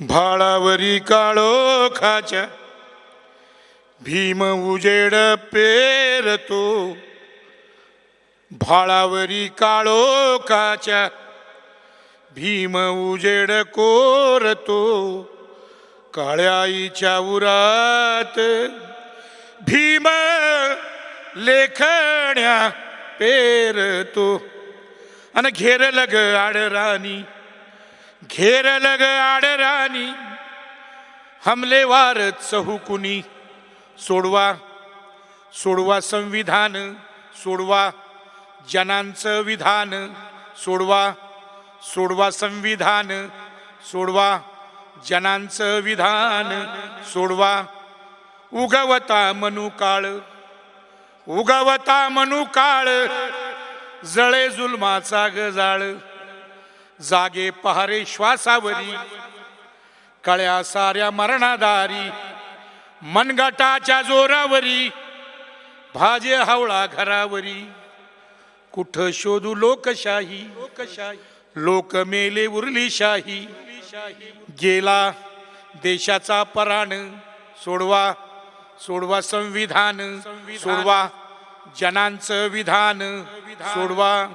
भाळावरी काळोखाच्या भीम उजेड पेरतो. भाळावरी काळोखाच्या भीम उजेड कोरतो. काळ्याईच्या उरात भीम लेखण्या पेरतो. आणि घेरलग ग आडराणी घेरल ग आडराणी हमलेवार चहुकुनी सोडवा सोडवा संविधान सोडवा जनांचं विधान सोडवा सोडवा संविधान सोडवा जनांचं विधान सोडवा. उगवता मनु काळ उगवता मनु काळ जळे जुलमाचा गजाळ. जागे पहारे श्वासावरी. कळ्या साऱ्या मरणादारी मनगटाच्या जोरावरी भाजे हावळा घरावरी. कुठ शोधू लोकशाही लोकशाही? लोक मेले उरली शाही. गेला देशाचा पराण सोडवा सोडवा संविधान सोडवा जनांचं विधान सोडवा